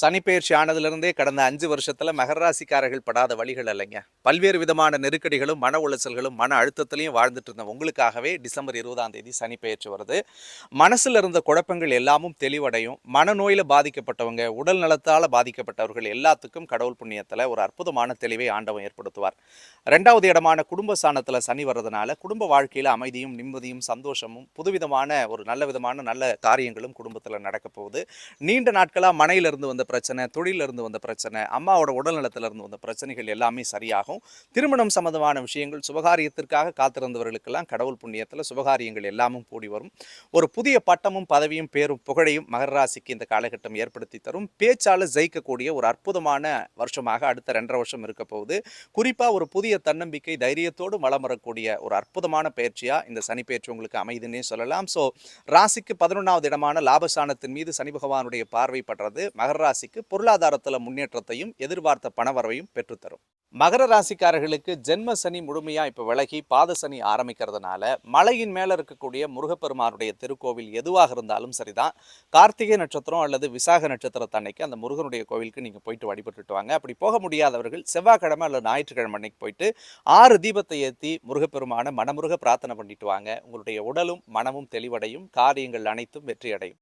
சனிப்பெயர்ச்சி ஆனதுலேருந்தே கடந்த அஞ்சு வருஷத்தில் மகராசிக்காரர்கள் படாத வழிகள் இல்லைங்க. பல்வேறு விதமான நெருக்கடிகளும் மன உளைச்சல்களும் மன அழுத்தத்திலையும் வாழ்ந்துட்டு இருந்த உங்களுக்காகவே டிசம்பர் இருபதாம் தேதி சனிப்பெயர்ச்சி வருது. மனசில் இருந்த குழப்பங்கள் எல்லாமும் தெளிவடையும். மனநோயில் பாதிக்கப்பட்டவங்க உடல் நலத்தால் பாதிக்கப்பட்டவர்கள் எல்லாத்துக்கும் கடவுள் புண்ணியத்தில் ஒரு அற்புதமான தெளிவை ஆண்டவன் ஏற்படுத்துவார். ரெண்டாவது இடமான குடும்ப சாணத்தில் சனி வர்றதுனால குடும்ப வாழ்க்கையில் அமைதியும் நிம்மதியும் சந்தோஷமும் புதுவிதமான ஒரு நல்ல விதமான நல்ல காரியங்களும் குடும்பத்தில் நடக்க போகுது. நீண்ட நாட்களாக மனையிலிருந்து வந்த வந்த பிரச்சனை தொழிலிருந்து வந்த பிரச்சனை அம்மாவோட உடல்நலத்திலிருந்து வந்த பிரச்சனைகள் எல்லாமே சரியாகும். திருமணம் சம்மந்தமான விஷயங்கள் சுபகாரியத்திற்காக காத்திருந்தவர்களுக்கெல்லாம் கடவுள் புண்ணியத்தில் சுபகாரியங்கள் எல்லாமும் கூடி வரும். ஒரு புதிய பட்டமும் பதவியும் பேரும் புகழையும் மகர ராசிக்கு இந்த காலகட்டம் ஏற்படுத்தி தரும். பேச்சால் ஜெயிக்கக்கூடிய ஒரு அற்புதமான வருஷமாக அடுத்த ரெண்டரை வருஷம் இருக்க போகுது. குறிப்பாக ஒரு புதிய தன்னம்பிக்கை தைரியத்தோடு வளம் வரக்கூடிய ஒரு அற்புதமான பயிற்சியாக இந்த சனி பயிற்சி உங்களுக்கு அமைதுன்னே சொல்லலாம். ஸோ ராசிக்கு பதினொன்றாவது இடமான லாபஸ்தானத்தின் மீது சனி பகவானுடைய பார்வை படுறது மகர ராசிக்கு பொருளாதாரத்தில் முன்னேற்றத்தையும் எதிர்பார்த்த பணவரவையும் பெற்றுத்தரும். மகர ராசிக்காரர்களுக்கு ஜென்ம சனி முழுமையாக இப்போ விலகி பாத சனி ஆரம்பிக்கிறதுனால மலையின் மேலே இருக்கக்கூடிய முருகப்பெருமானுடைய திருக்கோவில் எதுவாக இருந்தாலும் சரிதான். கார்த்திகை நட்சத்திரம் அல்லது விசாக நட்சத்திரத்தன்னைக்கு அந்த முருகனுடைய கோவிலுக்கு நீங்கள் போயிட்டு வழிபட்டுட்டு வாங்க. அப்படி போக முடியாதவர்கள் செவ்வாய்க்கிழமை அல்லது ஞாயிற்றுக்கிழமை அன்னைக்கு போயிட்டு ஆறு தீபத்தை ஏற்றி முருகப்பெருமான மனமுருக பிரார்த்தனை பண்ணிட்டு வாங்க. உங்களுடைய உடலும் மனமும் தெளிவடையும். காரியங்கள் அனைத்தும் வெற்றியடையும்.